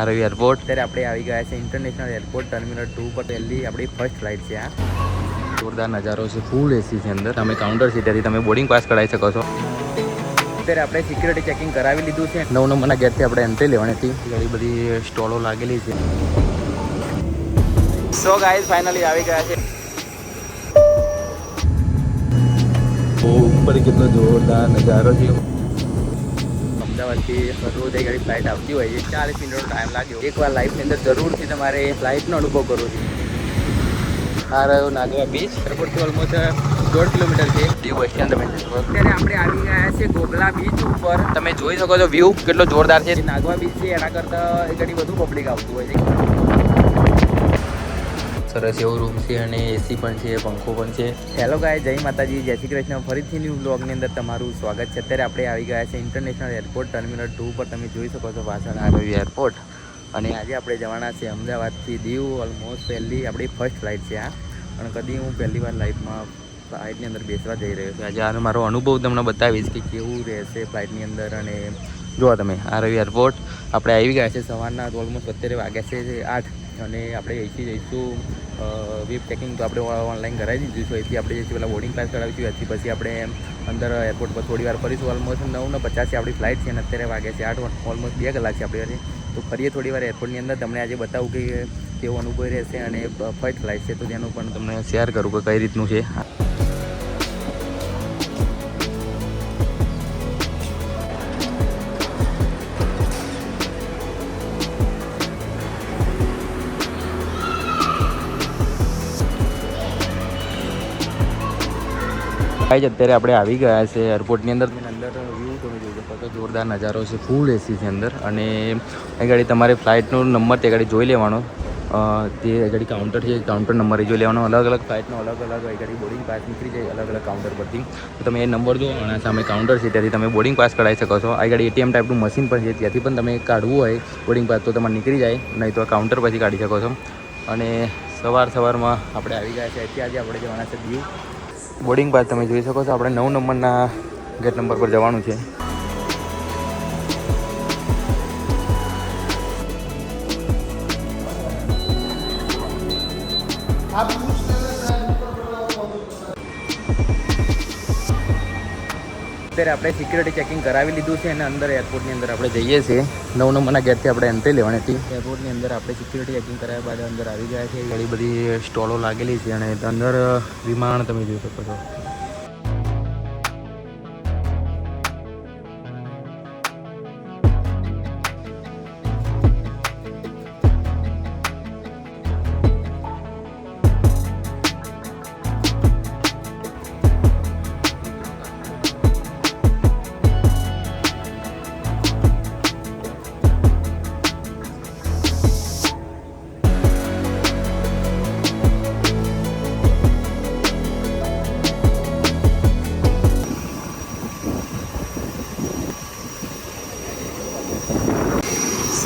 આ એરપોર્ટ. અત્યારે આપણે આવી ગયા છે ઇન્ટરનેશનલ એરપોર્ટ ટર્મિનલ ટુ પર. પહેલી આપણી ફર્સ્ટ ફ્લાઇટ છે આ. જોરદાર નજારો છે ફૂલ એસી છે અંદર. તમે કાઉન્ટર ત્યાંથી તમે બોર્ડિંગ પાસ કરાવી શકો છો. અત્યારે આપણે સિક્યુરિટી ચેકિંગ કરાવી લીધું છે. નવ નંબરના ગેટથી આપણે એન્ટ્રી લેવાની હતી ઘણી બધી સ્ટોલો લાગેલી છે. સો ગાઈઝ ફાઇનલી આવી ગયા છે. ઉપર કેટલો જોરદાર નજારો છે. અમદાવાદથી રોજ એક ફ્લાઇટ આવતી હોય છે. ચાલીસ મિનિટનો ટાઈમ લાગ્યો. એકવાર લાઈફની અંદર જરૂરથી તમારે ફ્લાઇટનો અનુભવ કરવો છે આ નાગવા બીચ એરપોર્ટથી ઓલમોસ્ટ દોઢ કિલોમીટર છે. દીવ બસ સ્ટેન્ડ અત્યારે આપણે આવી ગયા છે ગોગલા બીચ ઉપર. તમે જોઈ શકો છો વ્યૂ કેટલો જોરદાર છે. નાગવા બીચ છે, એના કરતાં એ ઘણી વધુ પબ્લિક આવતું હોય છે. સરસ એવો રૂમ છે અને એસી પણ છે, પંખો પણ છે. હેલો ગાય જય માતાજી, જય શ્રી કૃષ્ણ. ફરીથી ન્યૂ બ્લોગની અંદર તમારું સ્વાગત છે. અત્યારે આપણે આવી ગયા છે ઇન્ટરનેશનલ એરપોર્ટ ટર્મિનલ ટુ પર. તમે જોઈ શકો છો પાછળ આ રહ્યું એરપોર્ટ અને આજે આપણે જવાના છે અમદાવાદથી. દીવ ઓલમોસ્ટ પહેલી, આપણી ફર્સ્ટ ફ્લાઇટ છે આ. પણ કદી હું પહેલી વાર લાઈફમાં ફ્લાઇટની અંદર બેસવા જઈ રહ્યો છું. આજે આનો મારો અનુભવ તમને બતાવીશ કે કેવું રહેશે ફ્લાઇટની અંદર. અને જુઓ તમે, આ રહ્યું એરપોર્ટ આપણે આવી ગયા છે સવારના ઓલમોસ્ટ અત્યારે વાગ્યા છે આઠ. અને આપણે અહીંથી જઈશું વેબ ચેકિંગ તો આપણે ઓનલાઈન કરાવી દીધું છું. અહીંથી આપણે જઈશું પહેલાં બોર્ડિંગ પાસ કરાવીશું અહીંથી પછી આપણે અંદર એરપોર્ટ પર થોડી વાર ફરીશું. ઓલમોસ્ટ નવ ને પચાસે આપણી ફ્લાઇટ છે અને અત્યારે વાગે છે આઠ ઓલમોસ્ટ બે કલાક છે આપણે તો ફરીએ થોડી વાર એરપોર્ટની અંદર. તમને આજે બતાવું કે કેવો અનુભવ રહેશે અને ફર્સ્ટ ફ્લાઇટ છે તો તેનું પણ તમને શેર કરું કે કઈ રીતનું છે. ગાઈઝ, અત્યારે આપણે આવી ગયા છે એરપોર્ટની અંદર. અંદર વ્યૂ તમે જોઈ શકો છો, જોરદાર નજારો છે ફૂલ એસી છે અંદર. અને એ ગાડી તમારે ફ્લાઇટનો નંબર તે ગાડી જોઈ લેવાનો. તે ગાડી કાઉન્ટર છે કાઉન્ટર નંબર એ જોઈ લેવાનો. અલગ અલગ ફ્લાઇટનો અલગ અલગ એ ગાડી બોર્ડિંગ પાસ નીકળી જાય, અલગ અલગ કાઉન્ટર પરથી. તો તમે એ નંબર જો અને સામે કાઉન્ટર છે, ત્યાંથી તમે બોર્ડિંગ પાસ કઢાવી શકો છો. આ ગાડી એટીએમ ટાઈપનું મશીન પણ છે, ત્યાંથી પણ તમે કાઢવું હોય બોર્ડિંગ પાસ તો તમારે નીકળી જાય, નહીં તો કાઉન્ટર પછી કાઢી શકો છો. અને સવાર સવારમાં આપણે આવી ગયા છે અત્યારે આજે આપણે જવાના છે દીવ. બોર્ડિંગ પાસ તમે જોઈ શકો છો. આપણે નવ નંબરના ગેટ નંબર પર જવાનું છે. અત્યારે આપણે સિક્યુરિટી ચેકિંગ કરાવી લીધું છે અને અંદર એરપોર્ટની અંદર આપણે જઈએ છીએ. નવ નંબરના ગેટથી આપણે એન્ટ્રી લેવાની હતી. એરપોર્ટની અંદર આપણે સિક્યુરિટી ચેકિંગ કરાવ્યા બાદ અંદર આવી ગયા છે. ઘણી બધી સ્ટોલો લાગેલી છે અને અંદર વિમાન તમે જોઈ શકો છો.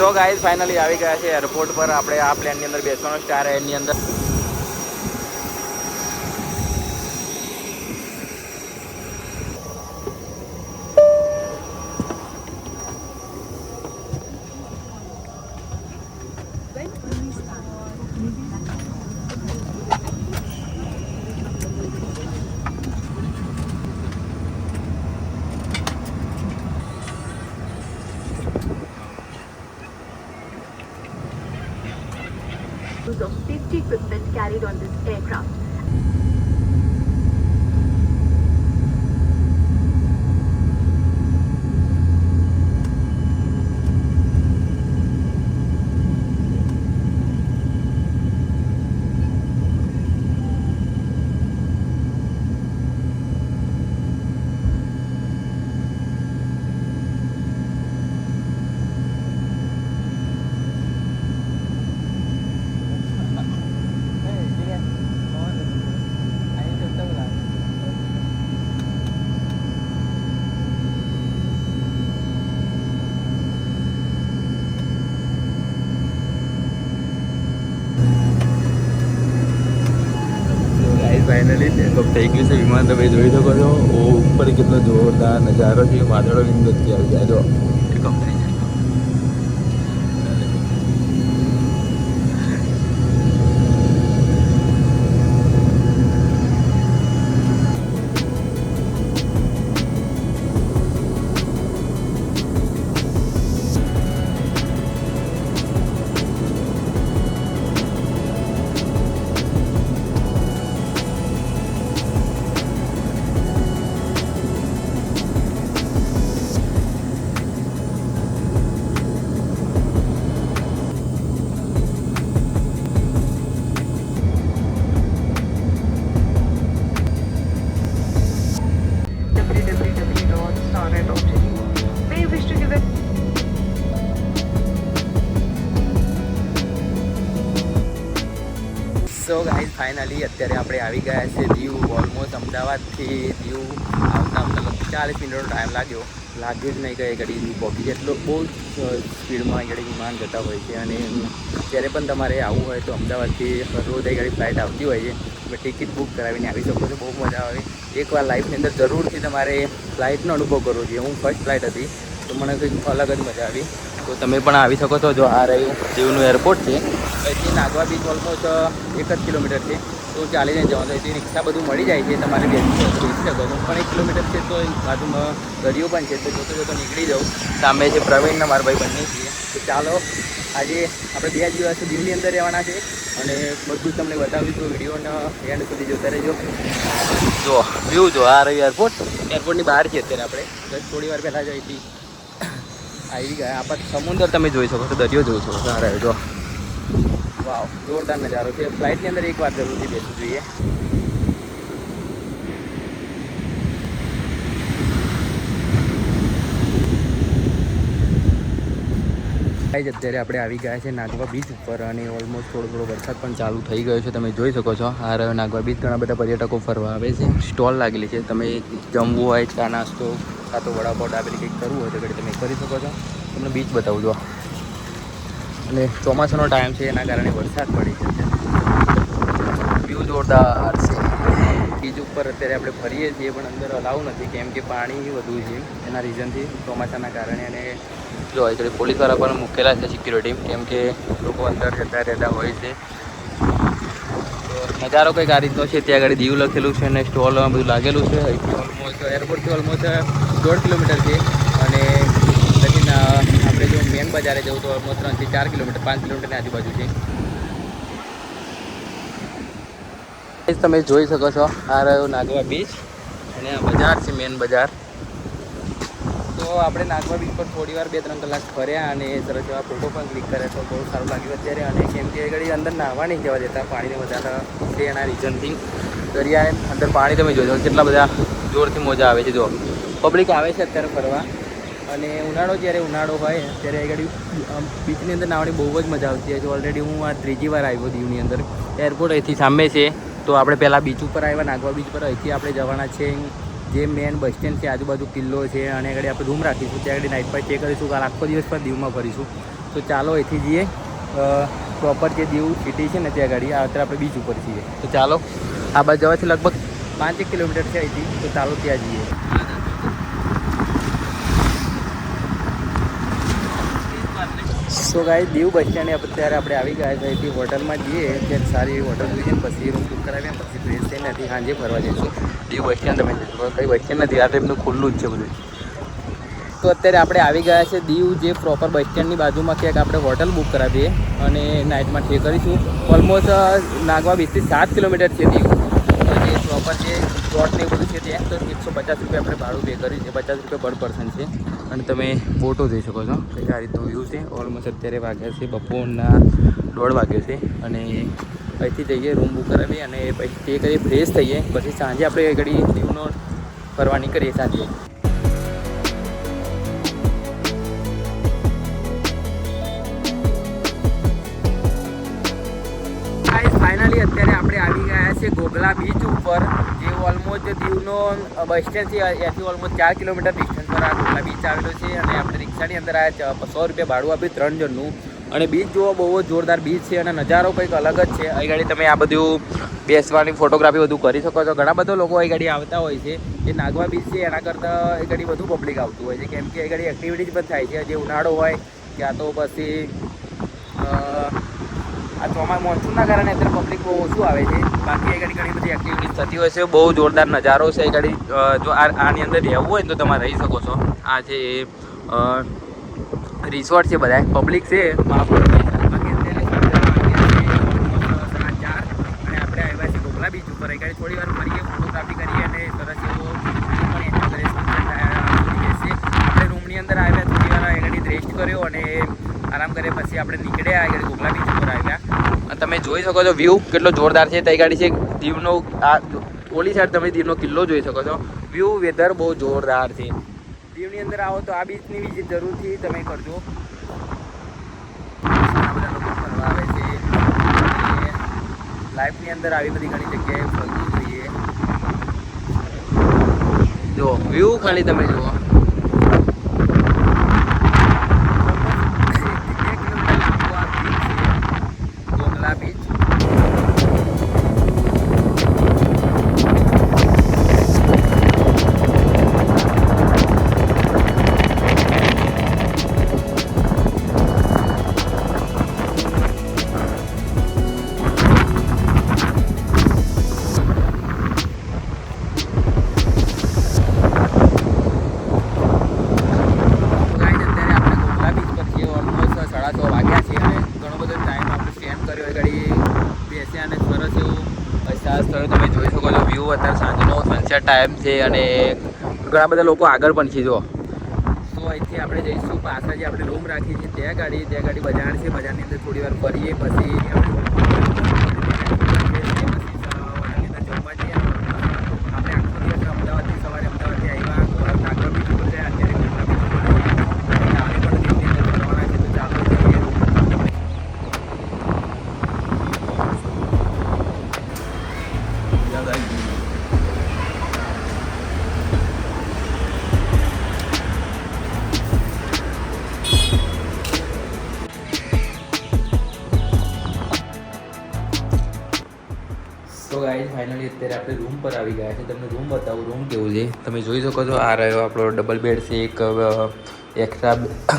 સો ગાઈઝ ફાઇનલી આવી ગયા છે એરપોર્ટ પર. આપણે આ પ્લેનની અંદર બેસવાનો સ્ટાર એની અંદર. Of safety equipment carried on this aircraft. Take up થઈ વિમાન તમે જોઈ શકો છો. ઉપર કેટલો જોરદાર નજારો છે, વાદળો અંદરથી આવી જાય જો ટેકઅપ ફાઇનલી અત્યારે આપણે આવી ગયા છે દીવ ઓલમોસ્ટ અમદાવાદથી દીવ આવતા આવતા લગભગ ચાલીસ મિનિટનો ટાઈમ લાગ્યો. લાગ્યો જ નહીં કે ઘડી દીવ પહોંચી એટલો બહુ સ્પીડમાં ઘડી વિમાન જતા હોય છે અને જ્યારે પણ તમારે આવવું હોય તો અમદાવાદથી રોજ એ ઘડી ફ્લાઇટ આવતી હોય છે. તમે ટિકિટ બુક કરાવીને આવી શકો છો. બહુ મજા આવે. એકવાર લાઈફની અંદર જરૂરથી તમારે ફ્લાઇટનો અનુભવ કરવો જોઈએ. હું ફર્સ્ટ ફ્લાઇટ હતી. તો મને કંઈક અલગ જ મજા આવી. તો તમે પણ આવી શકો છો જો આ રહ્યું દીવનું એરપોર્ટ છે. અહીંથી નાગવા બીચ ઓલમોસ્ટ એક જ કિલોમીટર છે. તો ચાલીને જવાનું અહીંથી રિક્ષા બધું મળી જાય છે તમારે બેસી શકો પણ એક કિલોમીટર છે તો બાજુમાં દરિયો પણ છે. તો જોતો જોતો નીકળી જાઉં. સામે છે પ્રવીણના મારા ભાઈ બંને છીએ. તો ચાલો, આજે આપણે બે દિવસ દીવની અંદર રહેવાના છે. અને બધું જ તમને બતાવીશું વિડીયોના એન્ડ સુધી જોતા રહેજો. જો વ્યૂ જો આ રહ્યું એરપોર્ટ એરપોર્ટની બહાર છે અત્યારે આપણે. થોડી વાર પહેલાં જ અહીંથી આવી ગયા. આપણે સમુદ્ર તમે જોઈ શકો છો, દરિયો જોઈ શકો છો. રહ્યો, જો. વાવ, જોરદાર નજારો છે. ફ્લાઇટની અંદર એક વાર જરૂરથી બેસવું જોઈએ. ગાઈઝ અત્યારે આપણે આવી ગયા છે નાગવા બીચ ઉપર અને ઓલમોસ્ટ થોડો થોડો વરસાદ પણ ચાલુ થઈ ગયો છે, તમે જોઈ શકો છો. આ રહ્યો નાગવા બીચ ઘણા બધા પર્યટકો ફરવા આવે છે. સ્ટોલ લાગેલી છે. તમે જમવું હોય, ચા નાસ્તો કાં તો વડાપાવ ડાબેલી કંઈક કરવું હોય તો ઘડી તમે કરી શકો છો. તમને બીચ બતાવું જો અને ચોમાસાનો ટાઈમ છે, એના કારણે વરસાદ પડી છે. વ્યૂ જોરદાર છે. બીચ ઉપર અત્યારે આપણે ફરીએ છીએ, પણ અંદર અલાઉ નથી, કેમ કે પાણી વધુ છે એના રીઝનથી ચોમાસાના કારણે. અને જો પોલીસવાળા પણ મૂકેલા છે સિક્યુરિટી કેમ કે લોકો અંદર જતા રહેતા હોય છે. નજારો કંઈક આ રીતનો છે, ત્યાં આગળ દીવ લખેલું છે અને સ્ટોલ બધું લાગેલું છે. ઓલમોસ્ટ એરપોર્ટથી ઓલમોસ્ટ દોઢ કિલોમીટર છે. અને પછી આપણે જો મેન બજારે જવું તો ઓલમોસ્ટ ત્રણથી ચાર કિલોમીટર, પાંચ કિલોમીટરની આજુબાજુ છે. તમે જોઈ શકો છો, આ રહ્યો નાગવા બીચ અને આ બજાર છે મેન બજાર. તો આપણે નાગવા બીચ પર થોડી વાર બે ત્રણ કલાક ફર્યા અને સરસ એવા ફોટો પણ ક્લિક કર્યા તો બહુ સારું લાગ્યું અત્યારે. અને કેમ કે ઘડી અંદર નાહવા નહીં જવા દેતા, પાણીને બધા છે એના રીઝનથી દરિયા અંદર પાણી તમે જોજો, કેટલા બધા જોરથી મોજા આવે છે જો પબ્લિક આવે છે અત્યારે ફરવા. અને ઉનાળો જ્યારે ઉનાળો હોય, ત્યારે ઘડી બીચની અંદર નાહવાની બહુ જ મજા આવતી હોય છે. ઓલરેડી હું આ ત્રીજી વાર આવ્યો દીવની અંદર. એરપોર્ટ અહીંથી સામે છે. તો આપણે પહેલાં બીચ ઉપર આવ્યા, નાગવા બીચ પર. અહીંથી આપણે જવાના છે જે મેન બસ સ્ટેન્ડ છે, આજુબાજુ કિલ્લો છે, અને આગળ આપણે રૂમ રાખીશું. ત્યાં આગળ નાઇટ પર સ્ટે કરીશું, કાલ આખો દિવસ પર દીવમાં ફરીશું. તો ચાલો અહીંથી જઈએ. પ્રોપર જે દીવ સિટી છે ને, ત્યાં આગળ આ અત્યારે આપણે બીચ ઉપર છીએ. તો ચાલો, આ બાજુ જવાથી લગભગ પાંચેક કિલોમીટર છે અહીંથી. તો ચાલો ત્યાં જઈએ. સો ગાય દીવ બસ સ્ટેન્ડે અત્યારે આપણે આવી ગયા છે એથી હોટલમાં જઈએ. ત્યાં સારી એવી હોટલ જોઈએ પછી રૂમ બુક કરાવીએ પછી ફ્રેશ થઈને નથી સાંજે ફરવા જઈશું. દીવ બસ સ્ટેન્ડ તમે જશો કઈ બસ સ્ટેન્ડ નથી. આ ટાઈપનું ખુલ્લું જ છે બધું. તો અત્યારે આપણે આવી ગયા છે દીવ જે પ્રોપર બસ સ્ટેન્ડની બાજુમાં ક્યાંક આપણે હોટલ બુક કરાવીએ અને નાઇટમાં સ્ટે કરીશું. ઓલમોસ્ટ નાગવા વીસથી સાત કિલોમીટર છે દીવ. પ્રોપર જે પ્લોટ ને બધું છે ત્યાં. તો એકસો પચાસ રૂપિયા આપણે ભાડું પે કર્યું છે. પચાસ રૂપિયા પર પર્સન છે. અને તમે ફોટો જોઈ શકો છો. કે આ રીતનું વ્યૂ છે. ઓલમોસ્ટ અત્યારે વાગ્યા છે બપોરના દોઢ વાગ્યો છે. અને અહીંથી જઈએ રૂમ બુક કરાવીએ અને પછી તે કરીએ ફ્રેશ થઈએ, પછી સાંજે આપણે ઘડી દીવનો ફરવા નીકળીએ, સાંજે. આવી ગયા છે ગોગલા બીચ ઉપર, જે ઓલમોસ્ટ દીવનો બસ સ્ટેન્ડ છે, ત્યાંથી ઓલમોસ્ટ ચાર કિલોમીટર ડિસ્ટન્સ પર આ ગોગલા બીચ આવેલો છે અને આપણે રિક્ષાની અંદર આવ્યા સો રૂપિયા ભાડું આપ્યું ત્રણ જણનું. અને બીચ જોવો બહુ જ જોરદાર બીચ છે અને નજારો કંઈક અલગ જ છે. અહીં ગાડી તમે આ બધું બેસવાની ફોટોગ્રાફી બધું કરી શકો છો. ઘણા બધા લોકો અહીં ગાડી આવતા હોય છે. જે નાગવા બીચ છે, એના કરતાં એ ગાડી વધુ પબ્લિક આવતું હોય છે. કેમ કે એ ગાડી એક્ટિવિટીઝ પણ થાય છે. જે ઉનાળો હોય ક્યાં તો પછી આ ચોમા મોન્સૂનના કારણે અત્યારે પબ્લિક બહુ ઓછું આવે છે. બાકી એ ગાડી ઘણી બધી એક્ટિવિટીઝ થતી હોય છે. બહુ જોરદાર નજારો છે એ ગાડી જો આની અંદર રહેવું હોય તો તમે રહી શકો છો. આ છે રિસોર્ટ છે બધા. પબ્લિક છે. ગોગલા બીચ ઉપર એ ગાડી થોડી વાર ફરીએ ફોટોગ્રાફી કરીએ અને સરસ એવો પણ રૂમની અંદર આવ્યા થોડી વાર એ રેસ્ટ કર્યો અને આરામ કર્યા પછી આપણે નીકળ્યા. એ ગાડી બીચ ઉપર આવ્યા. તમે જોઈ શકો છો વ્યૂ કેટલો જોરદાર છે. તે ગાડી છે દીવનો, આ ઓલી સાઈડ તમે દીવનો કિલ્લો જોઈ શકો છો. વ્યૂ વેધર બહુ જોરદાર છે. દીવની અંદર આવો તો આ બીચની વિઝિટ જરૂરથી તમે કરજો. આવે છે. લાઈફની અંદર આવી બધી ઘણી જગ્યાએ ફરવું જોઈએ. જો વ્યૂ ખાલી તમે જુઓ. ટાઈમ છે અને ઘણા બધા લોકો આગળ પણ છે, જો. સો અહીંથી આપણે જઈશું પાછળ જે આપણે રૂમ રાખી છે, ત્યાં ગાડી ત્યાં ગાડી બજાર છે. બજારની અંદર થોડી વાર ફરીએ, પછી આપણે સો ગાઈઝ ફાઇનલી અત્યારે આપણે રૂમ પર આવી ગયા છે. તમને રૂમ બતાવું રૂમ કેવું છે? તમે જોઈ શકો છો, આ રહ્યો આપણો ડબલ બેડ છે. એક એક્સ્ટ્રા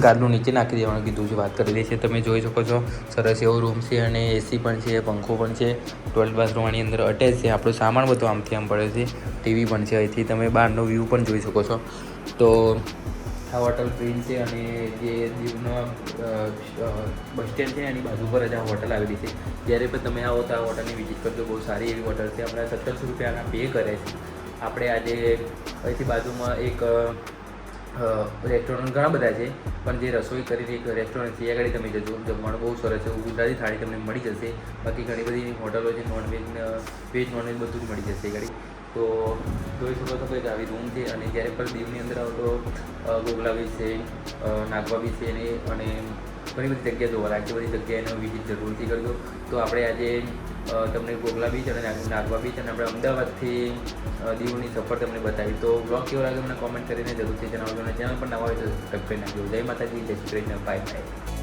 ગાદલું નીચે નાખી દેવાનું કીધું છે, વાત કરેલી છે. તમે જોઈ શકો છો, સરસ એવો રૂમ છે અને એસી પણ છે, પંખો પણ છે. ટોયલેટ બાથરૂમ આની અંદર અટેચ છે. આપણો સામાન બધો આમથી આમ પડે છે. ટીવી પણ છે અહીંથી. તમે બહારનો વ્યૂ પણ જોઈ શકો છો. તો આ હોટલ પ્રિન્સ છે અને જે દીવનો બસ સ્ટેન્ડ છે એની બાજુ પર જ આ હોટલ આવેલી છે. જ્યારે પણ તમે આવો તો આ હોટલની વિઝિટ કરજો. બહુ સારી એવી હોટલ છે. આપણે સત્તરસો રૂપિયાના પે કરે છે. આપણે આજે અહીંથી બાજુમાં એક રેસ્ટોરન્ટ ઘણા બધા છે. પણ જે રસોઈ કરીને એક રેસ્ટોરન્ટ છે એ આગળ તમે જજો. જમવાનું બહુ સરસ છે. ગુજરાતી થાળી તમને મળી જશે. બાકી ઘણી બધી હોટલો છે નોનવેજ વેજ નોનવેજ બધું જ મળી જશે આગળ તો જોઈ શકો છો કે આવી રૂમ છે અને જ્યારે પણ દીવની અંદર આવો તો ગોગલા બી છે નાગવા બી છે અને ઘણી બધી જગ્યા જોવા લાગે બધી જગ્યાએનો વિઝિટ જરૂરથી કરજો. તો આપણે આજે તમને ગોગલા બીચ અને નાગ- નાગવા બીચ અને આપણે અમદાવાદથી દીવની સફર તમને બતાવી. તો બ્લોગ કેવો લાગે મને કોમેન્ટ કરીને જરૂરથી જણાવજો અને ચેનલ પણ નવા હોય તો સબસ્ક્રાઈબ કરી નાખજો. જય માતાજી, જય શ્રી કૃષ્ણ. Bye bye